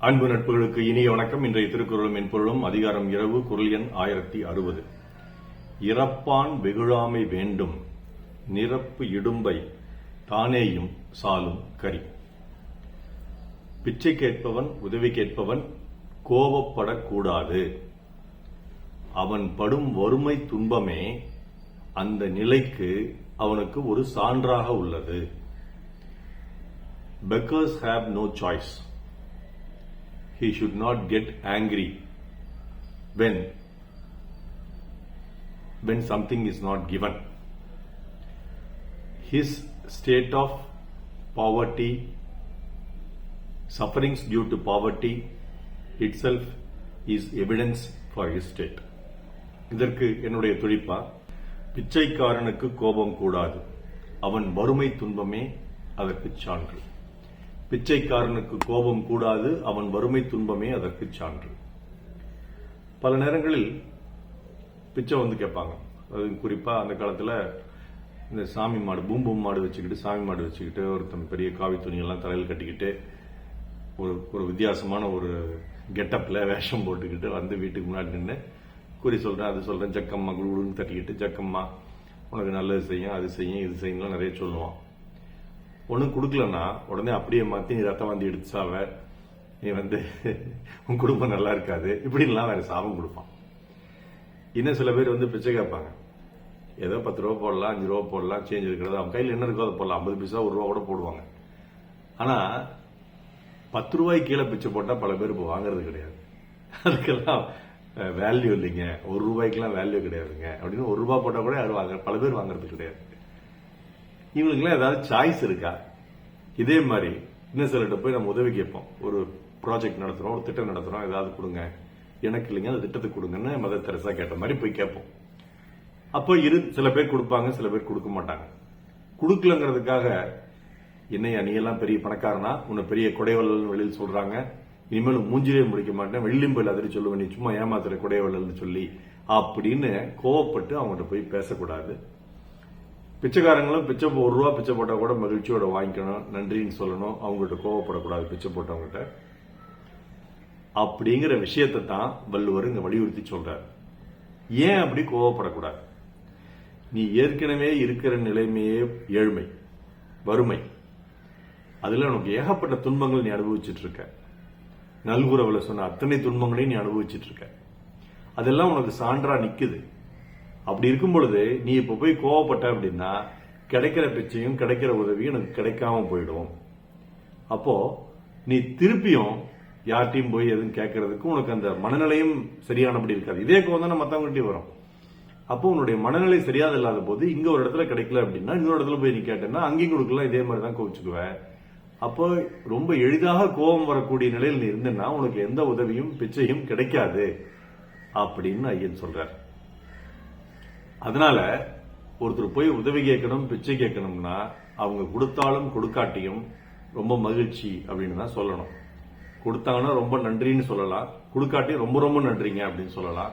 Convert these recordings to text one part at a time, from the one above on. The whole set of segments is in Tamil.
அன்பு நட்புகளுக்கு இனிய வணக்கம். இன்றைய திருக்குறளும் மென்பொருளும் அதிகாரம் இரவு குரல் எண் ஆயிரத்தி அறுபது. இறப்பான் வெகுழாமை வேண்டும் நிரப்பு இடும்பை தானேயும் சாலும் கரி பிச்சை கேட்பவன் உதவி கேட்பவன் கோபப்படக்கூடாது. அவன் படும் வறுமை துன்பமே அந்த நிலைக்கு அவனுக்கு ஒரு சான்றாக உள்ளது. Beggars have no choice He should not get angry when when something is not given. His state of poverty, sufferings due to poverty itself is evidence for his state. இதற்கு என்னுடைய துடிப்பா பிச்சைக்காரனுக்கு கோபம் கூடாது அவன் வறுமை துன்பமே அதற்கு சான்று பிச்சைக்காரனுக்கு கோபம் கூடாது அவன் வறுமை துன்பமே அதற்கு சான்று. பல நேரங்களில் பிச்சை வந்து கேட்பாங்க. அது குறிப்பா அந்த காலத்துல இந்த சாமி மாடு பூம் பூம் மாடு வச்சுக்கிட்டு சாமி மாடு வச்சுக்கிட்டு ஒருத்தன் பெரிய காவி துணியெல்லாம் தலையில் கட்டிக்கிட்டு ஒரு ஒரு வித்தியாசமான ஒரு கெட்டப்பில் வேஷம் போட்டுக்கிட்டு வந்து வீட்டுக்கு முன்னாடி நின்று குறி சொல்கிறேன் அது சொல்கிறேன் ஜக்கம்மா குடுன்னு தட்டிக்கிட்டு ஜக்கம்மா உனக்கு நல்லது செய்யும் அது செய்யும் இது செய்யுங்கலாம் நிறைய சொல்லுவான். ஒன்றும் கொடுக்கலன்னா உடனே அப்படியே மாற்றி நீ ரத்தம் வாந்தி எடுத்துச்சாவ நீ வந்து உன் குடும்பம் நல்லா இருக்காது. இப்படின்லாம் வேற சாபம் கொடுப்பான். இன்னும் சில பேர் வந்து பிச்சை கேட்பாங்க. ஏதோ பத்து ரூபா போடலாம் அஞ்சு ரூபா போடலாம் சேஞ்ச் இருக்கிறது அவன் கையில் என்ன இருக்கோ அதை போடலாம். ஐம்பது பைசா ஒரு ரூபா கூட போடுவாங்க. ஆனால் பத்து ரூபாய்க்கு கீழே பிச்சை போட்டால் பல பேர் இப்போ வாங்குறது கிடையாது. அதுக்கெல்லாம் வேல்யூ இல்லைங்க. ஒரு ரூபாய்க்கெல்லாம் வேல்யூ கிடையாதுங்க. அப்படின்னு ஒரு ரூபா போட்டால் கூட யாரும் வாங்க பல பேர் வாங்குறது கிடையாது. இவங்களுக்குலாம் ஏதாவது சாய்ஸ் இருக்கா? இதே மாதிரி இன்னும் சிலர்கிட்ட போய் நம்ம உதவி கேட்போம். ஒரு ப்ராஜெக்ட் நடத்துகிறோம் ஒரு திட்டம் நடத்துகிறோம் ஏதாவது கொடுங்க. எனக்கு இல்லைங்க அந்த திட்டத்தை கொடுங்கன்னு மதர் தெரசா கேட்ட மாதிரி போய் கேட்போம். அப்போ இரு சில பேர் கொடுப்பாங்க சில பேர் கொடுக்க மாட்டாங்க. கொடுக்கலங்கிறதுக்காக என்னையா நீ எல்லாம் பெரிய பணக்காரனா? உன்னை பெரிய கொடைவள்ளல் வெளியில் சொல்றாங்க. இனிமேல் மூஞ்சிலே முடிக்க மாட்டேன் வெள்ளிம்பல் அதிரி சொல்லுவேன். நீ சும்மா ஏமாத்துற கொடைவள்ளல்னு சொல்லி அப்படின்னு கோவப்பட்டு அவங்ககிட்ட போய் பேசக்கூடாது. பிச்சைக்காரங்களும் பிச்சை ஒரு ரூபா பிச்சை போட்டால் கூட மகிழ்ச்சியோட வாங்கிக்கணும் நன்றின்னு சொல்லணும். அவங்கள்ட்ட கோவப்படக்கூடாது பிச்சை போட்டவங்ககிட்ட அப்படிங்கிற விஷயத்தை தான் வள்ளுவர் இங்கே வலியுறுத்தி சொல்கிறார் ஏன் அப்படி கோவப்படக்கூடாது? நீ ஏற்கனவே இருக்கிற நிலைமையே ஏழ்மை வறுமை. அதில் உனக்கு ஏகப்பட்ட துன்பங்கள் நீ அனுபவிச்சுட்டு இருக்க. நல்குறவில் சொன்ன அத்தனை துன்பங்களையும் நீ அனுபவிச்சுட்டு இருக்க. அதெல்லாம் உனக்கு சான்றா நிற்குது அப்படி இருக்கும் பொழுது நீ இப்போ போய் கோவப்பட்ட அப்படின்னா கிடைக்கிற பிச்சையும் கிடைக்கிற உதவியும் எனக்கு கிடைக்காம போயிடும். அப்போ நீ திருப்பியும் யார்ட்டையும் போய் எதுவும் கேட்கறதுக்கு உனக்கு அந்த மனநிலையும் சரியானபடி இருக்காது. இதே கோவம் தானே மத்தவங்ககிட்டயும் வரும். அப்போ உன்னுடைய மனநிலை சரியாக இல்லாத போது இங்க ஒரு இடத்துல கிடைக்கல அப்படின்னா இன்னொரு இடத்துல போய் நீ கேட்டேன்னா அங்கேயும் கொடுக்கலாம் இதே மாதிரி தான் கோவிச்சுக்குவேன் அப்போ ரொம்ப எளிதாக கோபம் வரக்கூடிய நிலையில் நீ இருந்தேன்னா உனக்கு எந்த உதவியும் பிச்சையும் கிடைக்காது. அப்படின்னு ஐயன் சொல்றாரு. அதனால ஒருத்தர் போய் உதவி கேட்கணும் பிச்சை கேட்கணும்னா அவங்க கொடுத்தாலும் கொடுக்காட்டியும் ரொம்ப மகிழ்ச்சி அப்படின்னு தான் சொல்லணும். கொடுத்தாங்கன்னா ரொம்ப நன்றின்னு சொல்லலாம். கொடுக்காட்டி ரொம்ப ரொம்ப நன்றிங்க அப்படின்னு சொல்லலாம்.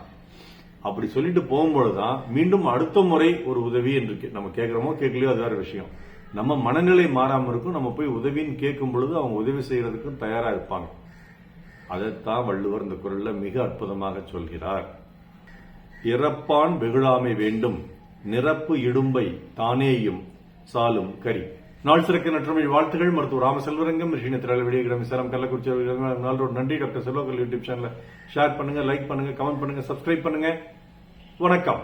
அப்படி சொல்லிட்டு தான் மீண்டும் அடுத்த முறை ஒரு உதவி என்று நம்ம கேட்கிறோமோ கேட்கலையோ அது வேற விஷயம். நம்ம மனநிலை மாறாம இருக்கும். நம்ம போய் உதவின்னு கேட்கும் பொழுது அவங்க உதவி செய்யறதுக்கும் தயாரா இருப்பாங்க. அதைத்தான் வள்ளுவர் இந்த குரல்ல மிக அற்புதமாக சொல்கிறார். இறப்பான் வெகுழாமை வேண்டும். நிரப்பு இடும்பை தானேயும் சாலும் கரி. நாள் சிறக்க நற்றமிழ் வாழ்த்துகள். மருத்துவர் ராமசெல்வரங்கம் ரிஷின திரள் விடியகிடம் சேலம் கள்ளக்குறிச்சி அவர்கள் நாளோடு நன்றி டாக்டர் செல்வகல் யூடியூப் சேனலை ஷேர் பண்ணுங்க லைக் பண்ணுங்க கமெண்ட் பண்ணுங்க சப்ஸ்கிரைப் பண்ணுங்க. வணக்கம்.